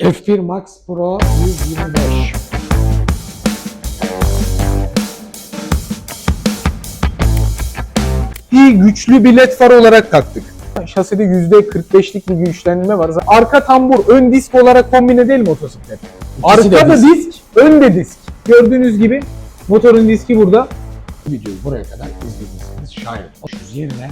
F1 Max Pro 125. Bir güçlü bir led far olarak taktık. Şaside %45'lik bir güçlendirme var. Arka tambur, ön disk olarak kombine değil motosiklet. İkisi de Arkada disk. disk, önde disk. Gördüğünüz gibi motorun diski burada. Videoyu buraya kadar izlediyseniz şayet hoşuz yerine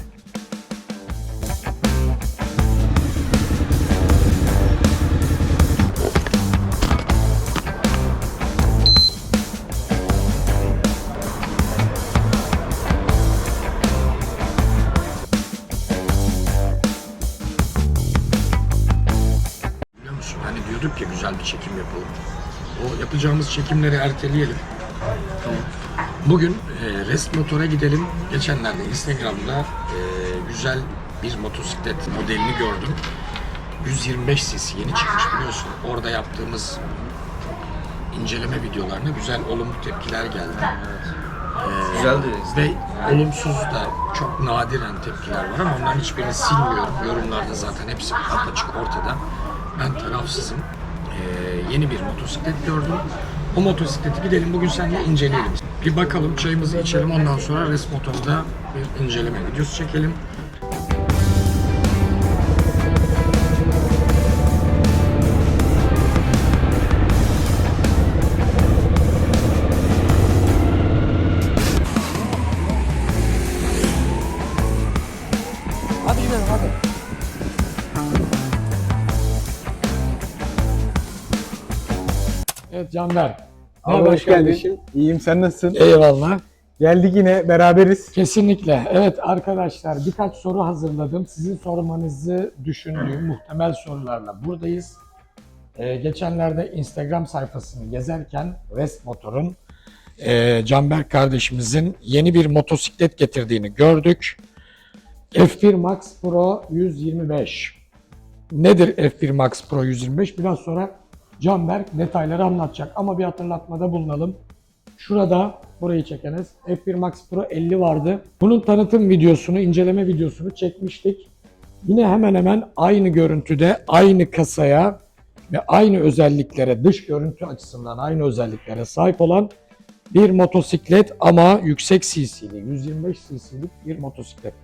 yapacağımız çekimleri erteleyelim. Tamam. Bugün e, Rest Motor'a gidelim. Geçenlerde Instagram'da e, güzel bir motosiklet modelini gördüm. 125 cc yeni çıkmış biliyorsun. Orada yaptığımız inceleme videolarına güzel olumlu tepkiler geldi. Güzeldi. Ve olumsuz da çok nadiren tepkiler var ama onların hiçbirini silmiyorum. Yorumlarda zaten hepsi apaçık ortada. Ben tarafsızım. Ee, yeni bir motosiklet gördüm. O motosikleti gidelim bugün seninle inceleyelim. Bir bakalım çayımızı içelim ondan sonra Res Motor'da bir inceleme videosu çekelim. Hadi gidelim hadi. Evet Canber. Ne Abi haber hoş geldin. kardeşim? İyiyim sen nasılsın? Eyvallah. Geldik yine beraberiz. Kesinlikle. Evet arkadaşlar birkaç soru hazırladım. Sizin sormanızı düşündüğüm muhtemel sorularla buradayız. Ee, geçenlerde Instagram sayfasını gezerken West Motor'un e, Canberk kardeşimizin yeni bir motosiklet getirdiğini gördük. F1 Max Pro 125. Nedir F1 Max Pro 125? Biraz sonra Canberk detayları anlatacak ama bir hatırlatmada bulunalım. Şurada burayı çekeniz F1 Max Pro 50 vardı. Bunun tanıtım videosunu, inceleme videosunu çekmiştik. Yine hemen hemen aynı görüntüde, aynı kasaya ve aynı özelliklere, dış görüntü açısından aynı özelliklere sahip olan bir motosiklet ama yüksek cc'li, 125 cc'lik bir motosiklet.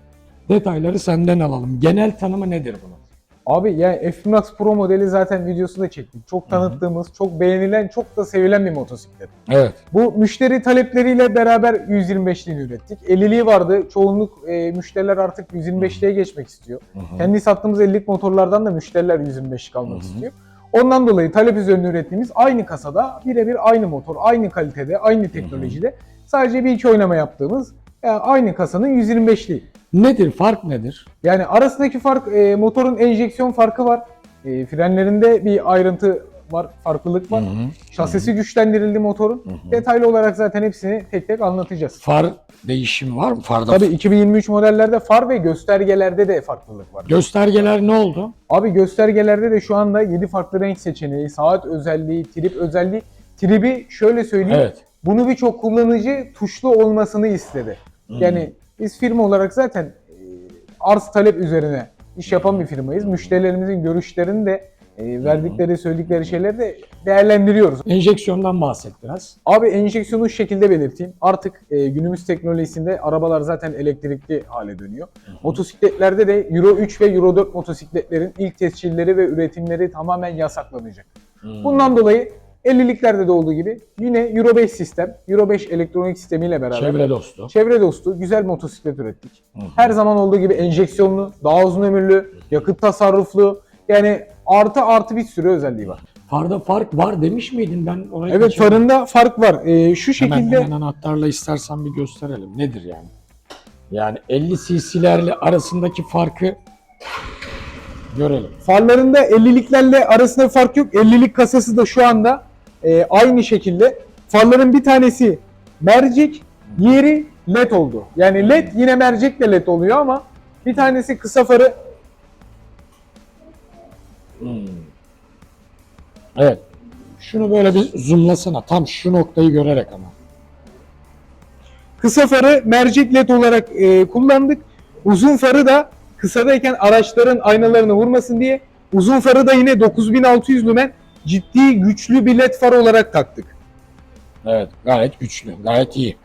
Detayları senden alalım. Genel tanımı nedir bunun? Abi yani F Max Pro modeli zaten videosu da çektik. Çok tanıttığımız, çok beğenilen, çok da sevilen bir motosiklet. Evet. Bu müşteri talepleriyle beraber 125'liğini ürettik. 50'liği vardı. Çoğunluk e, müşteriler artık 125'liğe geçmek istiyor. Kendi sattığımız 50'lik motorlardan da müşteriler 125'lik almak istiyor. Ondan dolayı talep üzerine ürettiğimiz aynı kasada birebir aynı motor, aynı kalitede, aynı teknolojide sadece bir iki oynama yaptığımız yani aynı kasanın 125'liği. Nedir? Fark nedir? Yani arasındaki fark e, motorun enjeksiyon farkı var. E, frenlerinde bir ayrıntı var, farklılık var. Şasisi güçlendirildi motorun. Detaylı olarak zaten hepsini tek tek anlatacağız. Far değişimi var mı? Farda Tabii 2023 modellerde far ve göstergelerde de farklılık var. Göstergeler ne oldu? Abi göstergelerde de şu anda 7 farklı renk seçeneği, saat özelliği, trip özelliği. Tribi şöyle söyleyeyim. Evet. Bunu birçok kullanıcı tuşlu olmasını istedi. Yani biz firma olarak zaten e, arz talep üzerine iş yapan bir firmayız. Müşterilerimizin görüşlerini de e, verdikleri, söyledikleri şeyleri de değerlendiriyoruz. Enjeksiyondan bahset biraz. Abi enjeksiyonu şu şekilde belirteyim. Artık e, günümüz teknolojisinde arabalar zaten elektrikli hale dönüyor. Motosikletlerde de Euro 3 ve Euro 4 motosikletlerin ilk tescilleri ve üretimleri tamamen yasaklanacak. Bundan dolayı 50'liklerde de olduğu gibi yine Euro 5 sistem, Euro 5 elektronik sistemiyle beraber Çevre dostu. çevre dostu güzel motosiklet ürettik. Her zaman olduğu gibi enjeksiyonlu, daha uzun ömürlü, yakıt tasarruflu yani artı artı bir sürü özelliği var. Farda fark var demiş miydin ben orayı Evet kaçırdım. farında fark var. Ee, şu Hemen, şekilde hemen anahtarla istersen bir gösterelim. Nedir yani? Yani 50 cc'lerle arasındaki farkı görelim. farlarında 50'liklerle arasında fark yok. 50'lik kasası da şu anda e, aynı şekilde. Farların bir tanesi mercek, diğeri led oldu. Yani led yine mercekle led oluyor ama bir tanesi kısa farı Evet. Şunu böyle bir zoomlasana. Tam şu noktayı görerek ama. kısa farı mercek led olarak e, kullandık. Uzun farı da kısadayken araçların aynalarını vurmasın diye uzun farı da yine 9600 lümen ciddi güçlü bir led far olarak taktık. Evet, gayet güçlü, gayet iyi.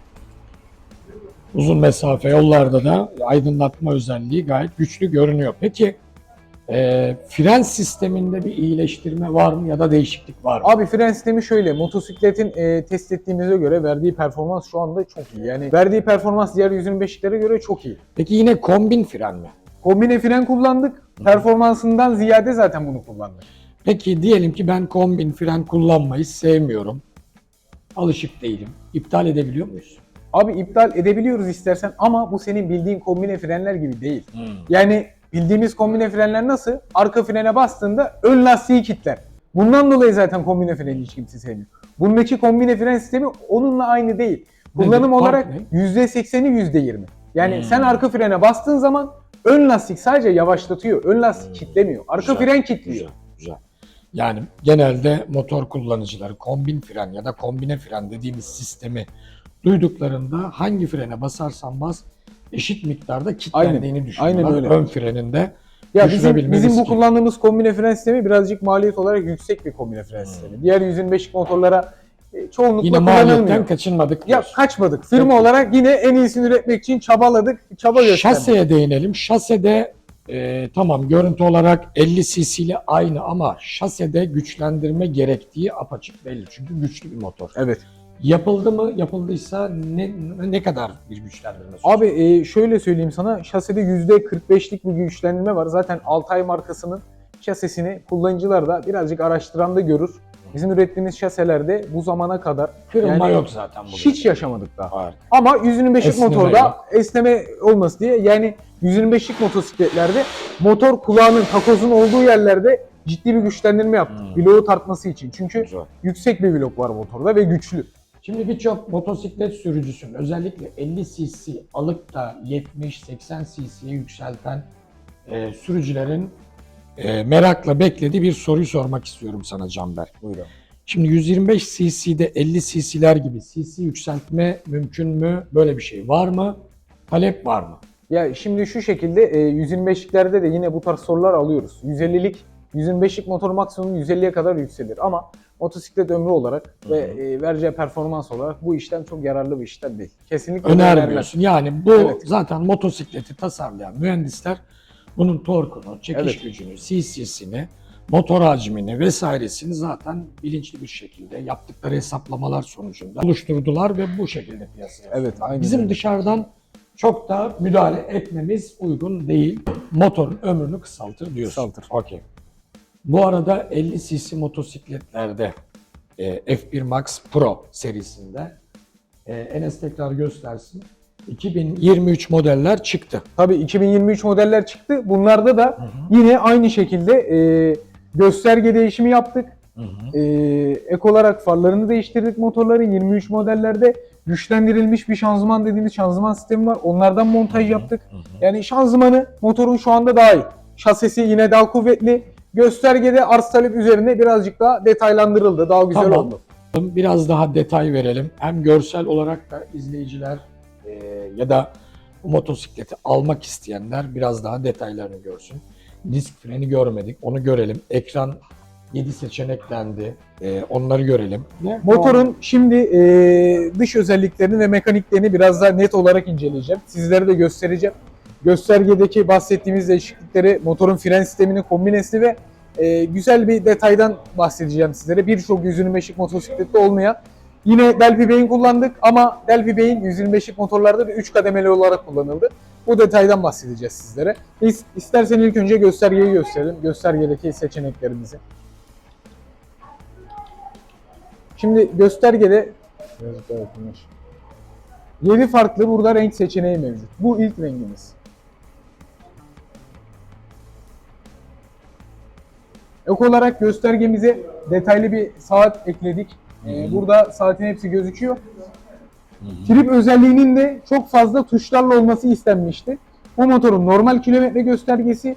Uzun mesafe yollarda da aydınlatma özelliği gayet güçlü görünüyor. Peki e, fren sisteminde bir iyileştirme var mı ya da değişiklik var mı? Abi fren sistemi şöyle, motosikletin e, test ettiğimize göre verdiği performans şu anda çok iyi. Yani verdiği performans diğer 125'liklere göre çok iyi. Peki yine kombin fren mi? Kombine fren kullandık. Performansından ziyade zaten bunu kullandık. Peki diyelim ki ben kombin fren kullanmayı sevmiyorum. Alışık değilim. İptal edebiliyor muyuz? Abi iptal edebiliyoruz istersen ama bu senin bildiğin kombine frenler gibi değil. Yani bildiğimiz kombine frenler nasıl? Arka frene bastığında ön lastiği kilitler. Bundan dolayı zaten kombine freni hiç kimse sevmiyor. Bundaki kombine fren sistemi onunla aynı değil. Kullanım Nedir? olarak Fark %80'i %20. Yani Hmm. sen arka frene bastığın zaman ön lastik sadece yavaşlatıyor. Ön lastik kilitlemiyor. Arka Güzel, fren kilitliyor. Güzel, güzel. Yani genelde motor kullanıcıları kombin fren ya da kombine fren dediğimiz sistemi duyduklarında hangi frene basarsan bas eşit miktarda kilitlendiğini düşünüyorlar. aynen öyle. Ön freninde Ya bizim, bizim bu kullandığımız kombine fren sistemi birazcık maliyet olarak yüksek bir kombine fren sistemi. Diğer 125'lik motorlara e, çoğunlukla Yine maliyetten kaçınmadık. Ya kaçmadık. Firma Peki. olarak yine en iyisini üretmek için çabaladık, çaba gösterdik. Şaseye değinelim. Şasede e, tamam görüntü olarak 50 cc ile aynı ama şasede güçlendirme gerektiği apaçık belli. Çünkü güçlü bir motor. Evet. Yapıldı mı? Yapıldıysa ne ne kadar bir güçlendirme? Abi e, şöyle söyleyeyim sana, şasede %45'lik bir güçlendirme var. Zaten Altay markasının şasisini kullanıcılar da birazcık araştıran da görür. Bizim ürettiğimiz şaselerde bu zamana kadar Kırılma yani yok zaten burada. hiç yaşamadık daha. Var. Ama 125'lik Esneme motorda yok. esneme olması diye yani 125'lik motosikletlerde motor kulağının takozun olduğu yerlerde ciddi bir güçlendirme yaptık. Hmm. Bloğu tartması için. Çünkü Güzel. yüksek bir blok var motorda ve güçlü. Şimdi birçok motosiklet sürücüsünün özellikle 50 cc alıp da 70-80 cc'ye yükselten e, sürücülerin e, merakla beklediği bir soruyu sormak istiyorum sana Canberk. Buyurun. Şimdi 125 cc'de 50 cc'ler gibi cc yükseltme mümkün mü? Böyle bir şey var mı? Talep var mı? Ya şimdi şu şekilde e, 125'liklerde de yine bu tarz sorular alıyoruz. 150'lik 125'lik motor maksimum 150'ye kadar yükselir ama motosiklet ömrü olarak ve e, vereceği performans olarak bu işlem çok yararlı bir işlem değil. Kesinlikle Önermiyorsun. Yani bu Evet. zaten motosikleti tasarlayan mühendisler bunun torkunu, çekiş Evet. gücünü, cc'sini, motor hacmini vesairesini zaten bilinçli bir şekilde yaptıkları hesaplamalar sonucunda oluşturdular ve bu şekilde piyasaya Evet, aynen Bizim öyle. dışarıdan çok da müdahale etmemiz uygun değil. Motorun ömrünü kısaltır diyorsun. Kısaltır. Okey. Bu arada 50 cc motosikletlerde e, F1 Max Pro serisinde e, Enes tekrar göstersin. 2023 modeller çıktı. Tabii 2023 modeller çıktı. Bunlarda da yine aynı şekilde e, gösterge değişimi yaptık. E, ek olarak farlarını değiştirdik motorların 23 modellerde güçlendirilmiş bir şanzıman dediğimiz şanzıman sistemi var. Onlardan montaj yaptık. Yani şanzımanı motorun şu anda daha iyi. Şasisi yine daha kuvvetli. Göstergede arz talep üzerine birazcık daha detaylandırıldı. Daha güzel Tamam. oldu. Biraz daha detay verelim. Hem görsel olarak da izleyiciler ya da bu motosikleti almak isteyenler biraz daha detaylarını görsün. Disk freni görmedik, onu görelim. Ekran 7 seçeneklendi, e, onları görelim. Ne? Motorun şimdi e, dış özelliklerini ve mekaniklerini biraz daha net olarak inceleyeceğim. Sizlere de göstereceğim. Göstergedeki bahsettiğimiz değişiklikleri, motorun fren sisteminin kombinesi ve e, güzel bir detaydan bahsedeceğim sizlere. Birçok 125'lik motosiklette olmayan. Yine Delphi Beyin kullandık ama Delphi Beyin 125'lik motorlarda da 3 kademeli olarak kullanıldı. Bu detaydan bahsedeceğiz sizlere. Biz istersen ilk önce göstergeyi gösterelim. Göstergedeki seçeneklerimizi. Şimdi göstergede yakınlaş. 7 farklı burada renk seçeneği mevcut. Bu ilk rengimiz. Ek olarak göstergemize detaylı bir saat ekledik. Ee, burada saatin hepsi gözüküyor. Trip özelliğinin de çok fazla tuşlarla olması istenmişti. Bu motorun normal kilometre göstergesi.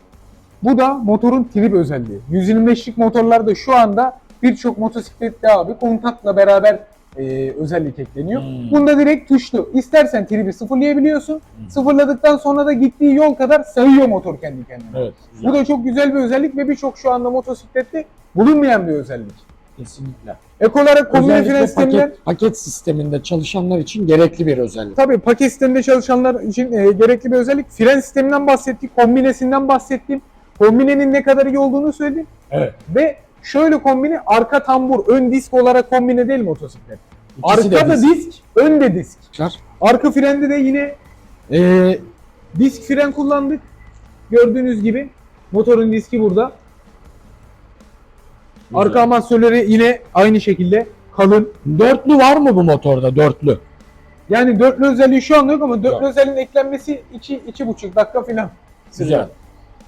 Bu da motorun trip özelliği. 125'lik motorlarda şu anda birçok motosiklette abi kontakla beraber e, özellik ekleniyor. Hmm. Bunda direkt tuşlu. İstersen tribi sıfırlayabiliyorsun. Sıfırladıktan sonra da gittiği yol kadar sayıyor motor kendi kendine. Evet, güzel. Bu da çok güzel bir özellik ve birçok şu anda motosiklette bulunmayan bir özellik. Kesinlikle. Ek olarak fren sisteminden paket, paket sisteminde çalışanlar için gerekli bir özellik. Tabii paket sisteminde çalışanlar için e, gerekli bir özellik. Fren sisteminden bahsettik, kombinesinden bahsettim. Kombinenin ne kadar iyi olduğunu söyledim. Evet. Ve şöyle kombine arka tambur, ön disk olarak kombine değil motosiklet. İkisi de Arkada disk. disk, önde disk. Çıkar. Arka frende de yine e, disk fren kullandık. Gördüğünüz gibi motorun diski burada. Arka amortisörleri yine aynı şekilde kalın. Dörtlü var mı bu motorda? Dörtlü. Yani dörtlü özelliği şu anda yok ama dörtlü Yok. özelliğin eklenmesi 2 iki, buçuk dakika falan. Güzel.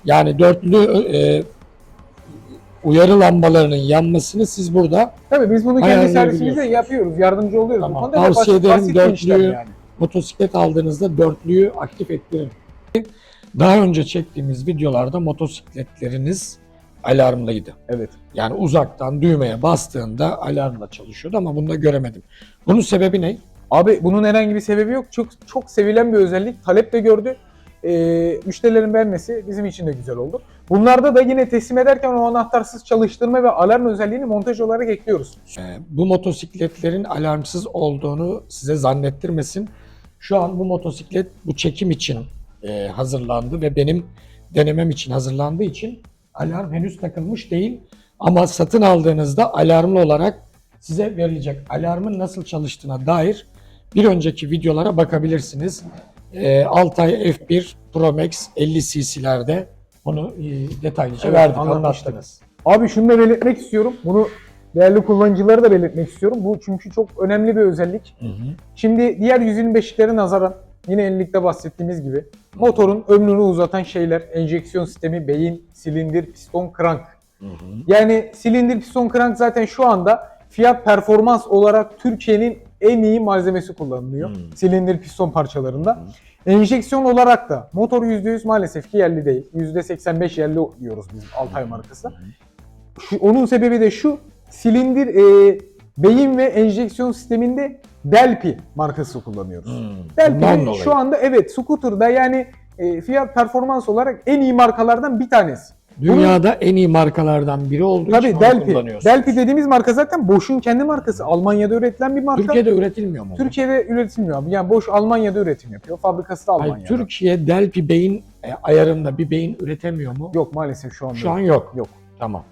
Yani dörtlü e, uyarı lambalarının yanmasını siz burada Tabii biz bunu kendi Ayarlayabiliyorsunuz. servisimizde yapıyoruz. Yardımcı oluyoruz. Tamam. Bu konuda da Tavsiye ederim basit bir işlem dörtlüyü. yani. motosiklet aldığınızda dörtlüyü aktif ettirin. Daha önce çektiğimiz videolarda motosikletleriniz alarmlıydı. Evet. Yani uzaktan düğmeye bastığında alarmla çalışıyordu ama bunu da göremedim. Bunun sebebi ne? Abi bunun herhangi bir sebebi yok. Çok çok sevilen bir özellik. Talep de gördü. Ee, müşterilerin beğenmesi bizim için de güzel oldu. Bunlarda da yine teslim ederken o anahtarsız çalıştırma ve alarm özelliğini montaj olarak ekliyoruz. Ee, bu motosikletlerin alarmsız olduğunu size zannettirmesin. Şu an bu motosiklet bu çekim için e, hazırlandı ve benim denemem için hazırlandığı için alarm henüz takılmış değil. Ama satın aldığınızda alarmlı olarak size verilecek alarmın nasıl çalıştığına dair bir önceki videolara bakabilirsiniz. E, Altay F1 Pro Max 50 cc'lerde onu e, detaylıca Evet, verdik, anlattınız. Abi şunu da belirtmek istiyorum. Bunu değerli kullanıcılara da belirtmek istiyorum. Bu çünkü çok önemli bir özellik. Hı hı. Şimdi diğer 125'liklere nazaran yine yenilikte bahsettiğimiz gibi motorun ömrünü uzatan şeyler enjeksiyon sistemi, beyin, silindir, piston, krank. Hı hı. Yani silindir, piston, krank zaten şu anda fiyat performans olarak Türkiye'nin en iyi malzemesi kullanılıyor. Hmm. Silindir, piston parçalarında. Enjeksiyon olarak da motor %100 maalesef ki yerli değil. %85 yerli diyoruz biz Altay markası. Şu, onun sebebi de şu. Silindir, e, beyin ve enjeksiyon sisteminde Delphi markası kullanıyoruz. Hmm. Delphi Bundan de dolayı. şu anda evet scooter'da yani e, fiyat performans olarak en iyi markalardan bir tanesi. Dünyada en iyi markalardan biri olduğu için Tabii onu Delphi. kullanıyorsunuz. Delphi dediğimiz marka zaten Bosch'un kendi markası. Almanya'da üretilen bir marka. Türkiye'de üretilmiyor mu? bu? Türkiye'de üretilmiyor abi. Yani Bosch Almanya'da üretim yapıyor. Fabrikası da Hayır, Almanya'da. Türkiye Delphi beyin e, ayarında bir beyin üretemiyor mu? Yok maalesef şu anda. Şu an yok. Yok. Tamam.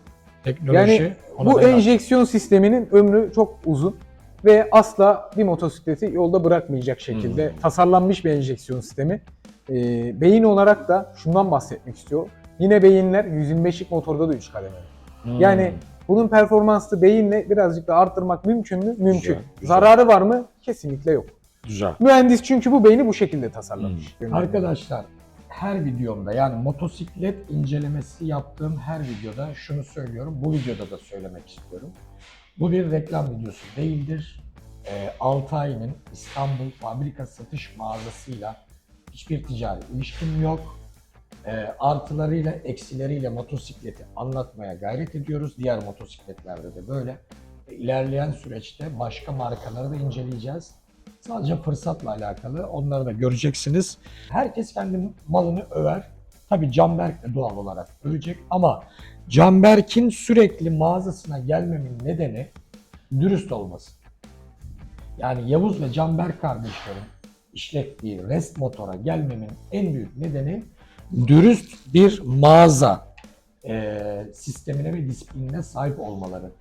Teknoloji Yani ona bu dayalı. enjeksiyon sisteminin ömrü çok uzun ve asla bir motosikleti yolda bırakmayacak şekilde Hmm. tasarlanmış bir enjeksiyon sistemi. Ee, beyin olarak da şundan bahsetmek istiyor. Yine beyinler 125'lik motorda da 3 kademeli. Hmm. Yani bunun performansını beyinle birazcık da arttırmak mümkün mü? Mümkün. Güzel, güzel. Zararı var mı? Kesinlikle yok. güzel. Mühendis çünkü bu beyni bu şekilde tasarlamış. Arkadaşlar her videomda yani motosiklet incelemesi yaptığım her videoda şunu söylüyorum. Bu videoda da söylemek istiyorum. Bu bir reklam videosu değildir. E, Altay'ın İstanbul fabrika satış mağazasıyla hiçbir ticari ilişkim yok. E, artılarıyla eksileriyle motosikleti anlatmaya gayret ediyoruz. Diğer motosikletlerde de böyle. E, ilerleyen süreçte başka markaları da inceleyeceğiz. Sadece fırsatla alakalı onları da göreceksiniz. Herkes kendi malını över. Tabii Canberk de doğal olarak övecek ama Canberk'in sürekli mağazasına gelmemin nedeni dürüst olması. Yani Yavuz ve Canberk kardeşlerin işlettiği Rest Motor'a gelmemin en büyük nedeni dürüst bir mağaza eee, sistemine ve disiplinine sahip olmaları.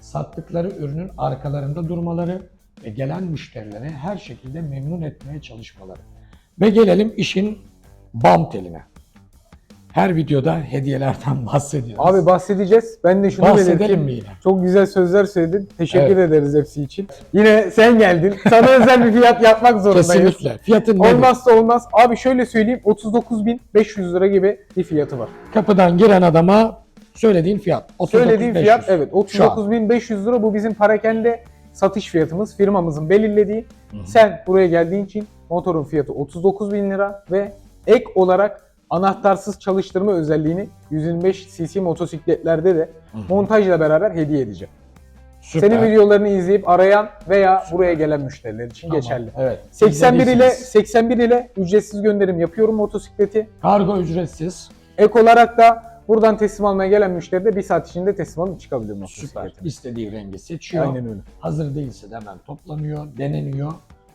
Sattıkları ürünün arkalarında durmaları ve gelen müşterileri her şekilde memnun etmeye çalışmaları. Ve gelelim işin bam teline. Her videoda hediyelerden bahsediyoruz. Abi bahsedeceğiz. Ben de şunu Bahsedelim belirteyim. mi yine? Çok güzel sözler söyledin. Teşekkür Evet. ederiz hepsi için. Yine sen geldin. Sana özel bir fiyat yapmak zorundayız. Kesinlikle. Fiyatın nedir? Olmazsa olmaz. Abi şöyle söyleyeyim 39.500 lira gibi bir fiyatı var. Kapıdan giren adama söylediğin fiyat. 39.500. Söylediğim fiyat evet Şu an. 39.500 lira bu bizim parakende satış fiyatımız firmamızın belirlediği. Hı hı. Sen buraya geldiğin için motorun fiyatı 39.000 lira ve ek olarak anahtarsız çalıştırma özelliğini 125 cc motosikletlerde de Hı hı. montajla beraber hediye edeceğim. Süper. Senin videolarını izleyip arayan veya Süper. buraya gelen müşteriler için Tamam, geçerli. Evet. 81 ile İzlediyseniz. 81 ile ücretsiz gönderim yapıyorum motosikleti. Kargo ücretsiz. Ek olarak da Buradan teslim almaya gelen müşteri de bir saat içinde teslim alıp çıkabiliyor Süper. motosikletini. İstediği rengi seçiyor. Aynen öyle. Hazır değilse de hemen toplanıyor, deneniyor.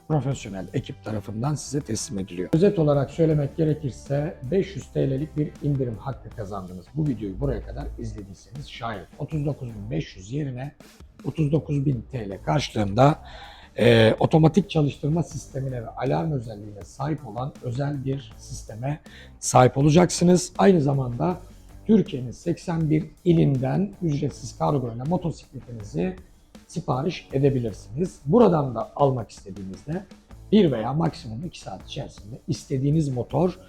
Profesyonel ekip tarafından size teslim ediliyor. Özet olarak söylemek gerekirse 500 TL'lik bir indirim hakkı kazandınız. Bu videoyu buraya kadar izlediyseniz şayet 39.500 yerine 39.000 TL karşılığında e, otomatik çalıştırma sistemine ve alarm özelliğine sahip olan özel bir sisteme sahip olacaksınız. Aynı zamanda Türkiye'nin 81 ilinden ücretsiz kargo ile motosikletinizi sipariş edebilirsiniz. Buradan da almak istediğinizde bir veya maksimum 2 saat içerisinde istediğiniz motor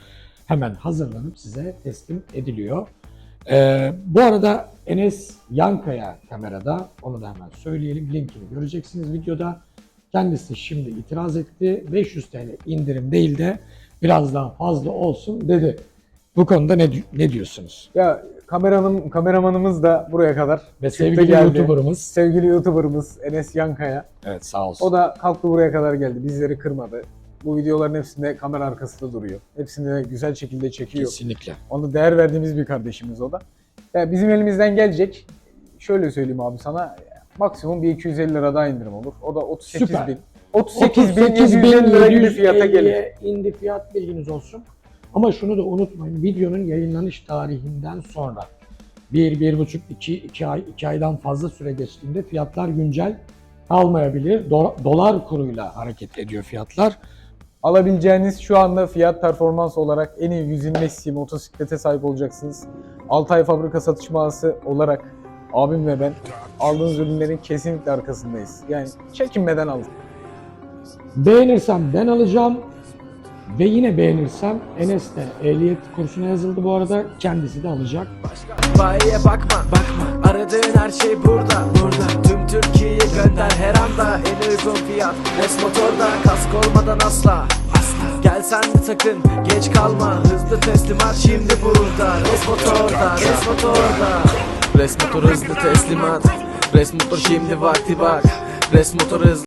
hemen hazırlanıp size teslim ediliyor. Ee, bu arada Enes Yankaya kamerada, onu da hemen söyleyelim, linkini göreceksiniz videoda. Kendisi şimdi itiraz etti, 500 TL indirim değil de biraz daha fazla olsun dedi. Bu konuda ne, ne diyorsunuz? Ya kameranın kameramanımız da buraya kadar Ve sevgili geldi. YouTuber'ımız, Sevgili YouTuber'ımız Enes Yankaya. evet sağ olsun. O da kalktı buraya kadar geldi. Bizleri kırmadı. Bu videoların hepsinde kamera arkasında duruyor. Hepsini güzel şekilde çekiyor. Kesinlikle. Ona değer verdiğimiz bir kardeşimiz o da. Ya bizim elimizden gelecek. Şöyle söyleyeyim abi sana. Maksimum bir 250 lira daha indirim olur. O da 38 Süper. bin. 38 bin 750 lira gibi fiyata 38.750'ye gelir. indi fiyat bilginiz olsun. Ama şunu da unutmayın. Videonun yayınlanış tarihinden sonra 1, 1,5, 2, 2 ay, 2 aydan fazla süre geçtiğinde fiyatlar güncel kalmayabilir. Do- dolar kuruyla hareket ediyor fiyatlar. Alabileceğiniz şu anda fiyat performans olarak en iyi 125 cc motosiklete sahip olacaksınız. Altay Fabrika Satış Mağazası olarak abim ve ben aldığınız ürünlerin kesinlikle arkasındayız. Yani çekinmeden alın. Beğenirsem ben alacağım. Ve yine beğenirsem Enes de ehliyet kursuna yazıldı bu arada. Kendisi de alacak. Bayiye bakma, bakma. Aradığın her şey burada, burada. Tüm Türkiye'yi gönder her anda. En uygun fiyat. Res motorda, kask olmadan asla. Asla. Gel sen de takın, geç kalma. Hızlı teslimat şimdi burada. Res motorda, res motorda. Res motor hızlı teslimat. Res motor şimdi vakti bak. Res motor hızlı.